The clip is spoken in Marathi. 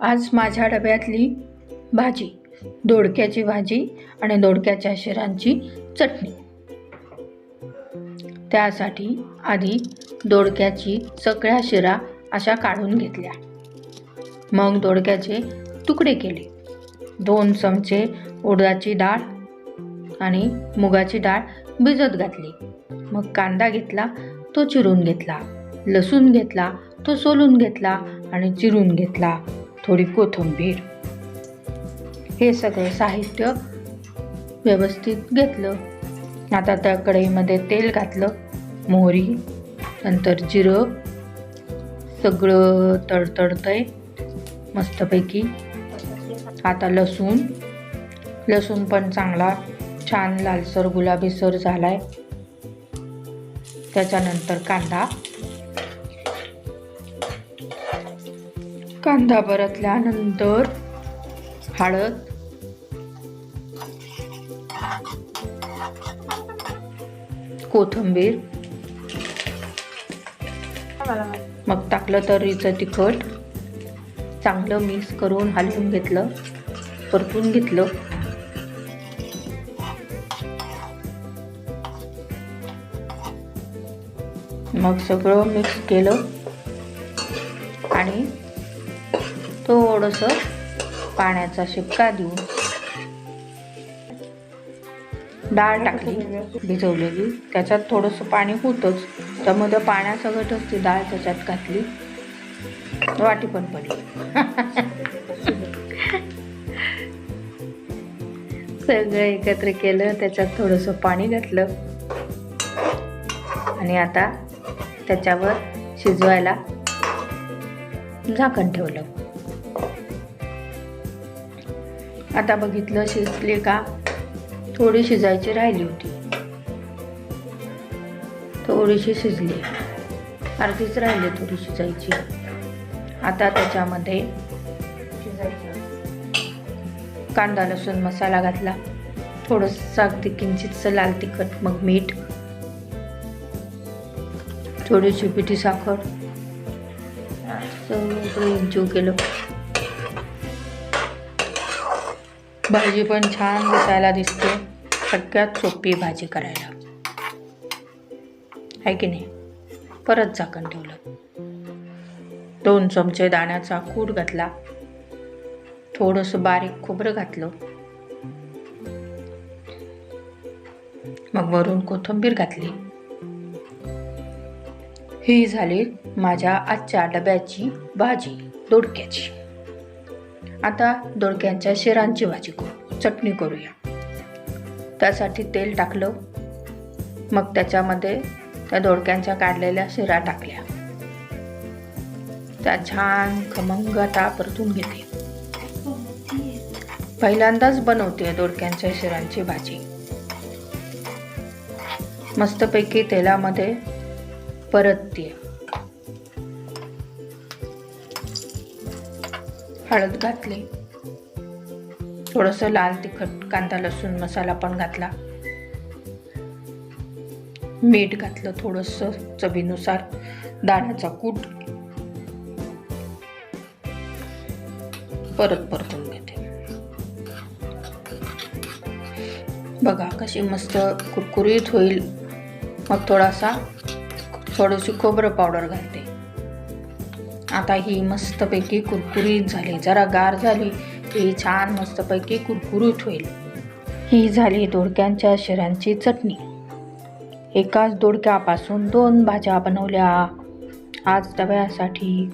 आज माझ्या डब्यातली भाजी दोडक्याची भाजी आणि दोडक्याच्या शिरांची चटणी. त्यासाठी आधी दोडक्याची सगळ्या शिरा अशा काढून घेतल्या. मग दोडक्याचे तुकडे केले. दोन चमचे उडदाची डाळ आणि मुगाची डाळ भिजत घातली. मग कांदा घेतला तो चिरून घेतला. लसूण घेतला तो सोलून घेतला आणि चिरून घेतला. थोडी कोथिंबीर. हे सगळं साहित्य व्यवस्थित घेतलं. आता त्या कढईमध्ये तेल घातलं मोहरी नंतर जिरं सगळं तडतडतंय मस्तपैकी. आता लसूण लसूण पण चांगला छान लालसर गुलाबीसर आहे त्याच्यानंतर कांदा. कांदा परतल्यानंतर हळद. कोथिंबीर. मग टाकलं तरीचं तिखट. चांगलं मिक्स करून हलवून घेतलं. परतून घेतलं. मग सगळं मिक्स केलं. आणि थोडंसं पाण्याचा शिपका देऊन डाळ टाकली भिजवलेली. त्याच्यात थोडंसं पाणी होतंच. त्यामध्ये पाण्यासकटच ती डाळ त्याच्यात घातली. वाटी पण पडली. सगळं एकत्र केलं त्याच्यात थोडंसं पाणी घातलं. आणि आता त्याच्यावर शिजवायला झाकण ठेवलं. आता बघितलं शिजले का? थोडी शिजायची राहिली होती. थोडीशी शिजली. अर्धीच राहिली थोडी शिजायची. आता त्याच्यामध्ये कांदा लसूण मसाला घातला. थोडंसं अगदी किंचितचं लाल तिखट मग मीठ. थोडीशी पिठी साखर. सगळं केलं. भाजी पण छान दिसायला दिसते. सगळ्यात सोपी भाजी करायला. आहे की नाही? परत झाकण ठेवलं. दोन चमचे दाण्याचा कूट घातला. थोडंसं बारीक खोबरं घातलं. मग वरून कोथिंबीर घातली. ही झाली माझ्या आजच्या डब्याची भाजी दोडक्याची. आता दोडक्यांच्या शिरांची भाजी करू चटणी करूया. त्यासाठी तेल टाकलं. मग त्याच्यामध्ये त्या दोडक्यांच्या काढलेल्या शिरा टाकल्या. त्या छान खमंग आता परतून घेते. पहिल्यांदाच बनवते दोडक्यांच्या शिरांची भाजी. मस्तपैकी तेलामध्ये परतते. हळद घातली. थोडंसं लाल तिखट कांदा लसूण मसाला पण घातला. मीठ घातलं थोडंसं चवीनुसार दाण्याचा कूट. परत परतून घेते. बघा कशी मस्त कुरकुरीत होईल. मग थोडासा थोडीशी खोबरं पावडर घालते. आता ही मस्तपैकी कुरकुरीत झाली. जरा गार झाली ही छान मस्तपैकी कुरकुरीत होईल. ही झाली दोडक्यांच्या शिरांची चटणी. एकाच दोडक्यापासून दोन भाज्या बनवल्या. आज डब्यासाठी